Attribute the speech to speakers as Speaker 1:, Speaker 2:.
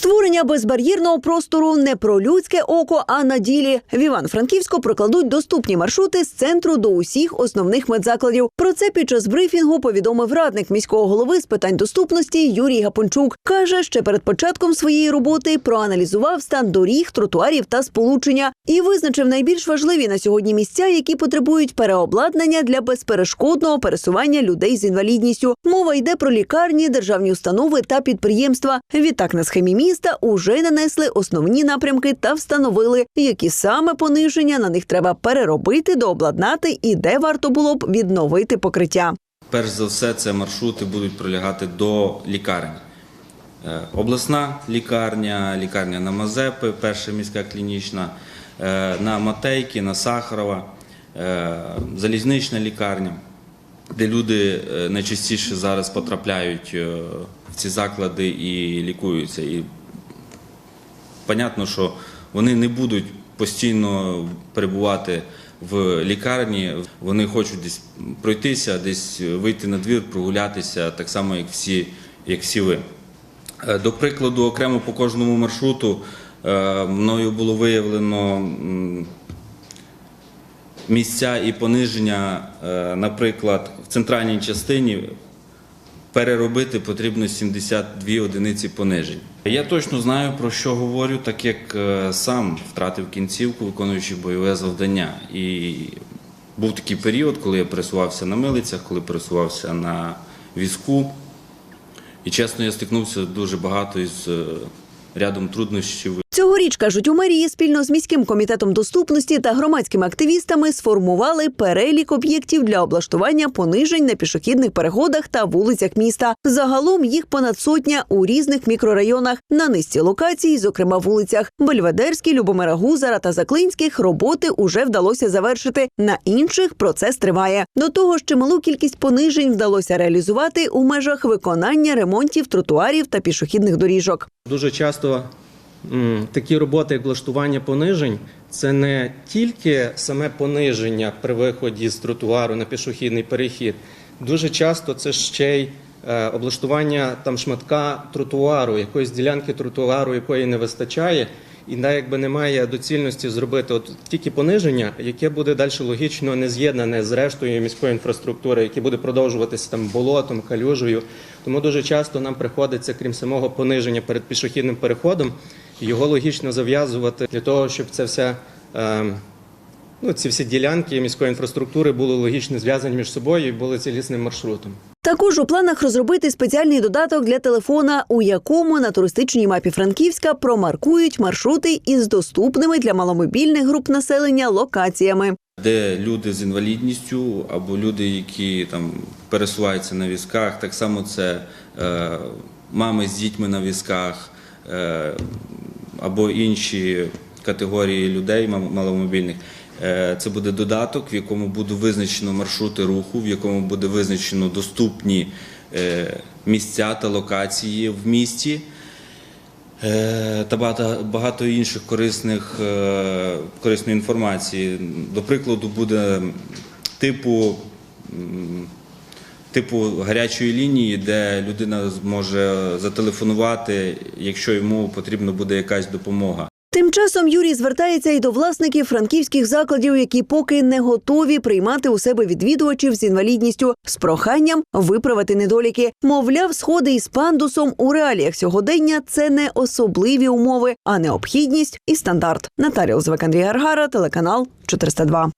Speaker 1: Створення безбар'єрного простору не про людське око, а на ділі. В Івано-Франківську прокладуть доступні маршрути з центру до усіх основних медзакладів. Про це під час брифінгу повідомив радник міського голови з питань доступності Юрій Гапончук. Каже, ще перед початком своєї роботи проаналізував стан доріг, тротуарів та сполучення і визначив найбільш важливі на сьогодні місця, які потребують переобладнання для безперешкодного пересування людей з інвалідністю. Мова йде про лікарні, державні установи та підприємства. Відтак на схемі міста уже нанесли основні напрямки та встановили, які саме пониження на них треба переробити, дообладнати і де варто було б відновити покриття.
Speaker 2: Перш за все, це маршрути будуть пролягати до лікарень. Обласна лікарня, лікарня на Мазепи, перша міська клінічна, е, на Матейки, на Сахарова, е, залізнична лікарня, де люди е, найчастіше зараз потрапляють в ці заклади і лікуються. І понятно, що вони не будуть постійно перебувати в лікарні. Вони хочуть десь пройтися, десь вийти на двір, прогулятися, так само, як всі, як всі ви. Е, До прикладу, окремо по кожному маршруту е, мною було виявлено місця і пониження, е, наприклад, в центральній частині переробити потрібно 72 одиниці понижень. Я точно знаю про що говорю, так як е, сам втратив кінцівку, виконуючи бойове завдання. І був такий період, коли я пересувався на милицях, коли пересувався на візку. І чесно, я стикнувся дуже багато із е, рядом труднощів.
Speaker 1: Цьогоріч, кажуть у мерії, спільно з міським комітетом доступності та громадськими активістами сформували перелік об'єктів для облаштування понижень на пішохідних переходах та вулицях міста. Загалом їх понад сотня у різних мікрорайонах на низці локацій, зокрема вулицях Бельведерській, Любомира Гузара та Заклинських, роботи уже вдалося завершити. На інших процес триває. До того ж, чималу кількість понижень вдалося реалізувати у межах виконання ремонтів тротуарів та пішохідних доріжок.
Speaker 3: Дуже часто такі роботи, як влаштування понижень, це не тільки саме пониження при виході з тротуару на пішохідний перехід. Дуже часто це ще й е, облаштування там шматка тротуару, якоїсь ділянки тротуару, якої не вистачає. І да, якби немає доцільності зробити от тільки пониження, яке буде далі логічно не з'єднане з рештою міської інфраструктури, яке буде продовжуватися там болотом, калюжею. Тому дуже часто нам приходиться, крім самого пониження перед пішохідним переходом, його логічно зав'язувати для того, щоб це все. Е, Ну, ці всі ділянки міської інфраструктури були логічно зв'язані між собою і були цілісним маршрутом.
Speaker 1: Також у планах розробити спеціальний додаток для телефона, у якому на туристичній мапі Франківська промаркують маршрути із доступними для маломобільних груп населення локаціями.
Speaker 2: де люди з інвалідністю або люди, які там пересуваються на візках, так само це е, мами з дітьми на візках або інші категорії людей маломобільних. Е, Це буде додаток, в якому буде визначено маршрути руху, в якому буде визначено доступні е, місця та локації в місті. Е, та багато, інших корисних, е, корисної інформації. До прикладу, буде типу, типу гарячої лінії, де людина зможе зателефонувати, якщо йому потрібна буде якась допомога.
Speaker 1: Тим часом Юрій звертається і до власників франківських закладів, які поки не готові приймати у себе відвідувачів з інвалідністю з проханням виправити недоліки. Мовляв, сходи із пандусом у реаліях сьогодення це не особливі умови, а необхідність і стандарт. Наталія Узвек, Андрій Гаргара, телеканал 402.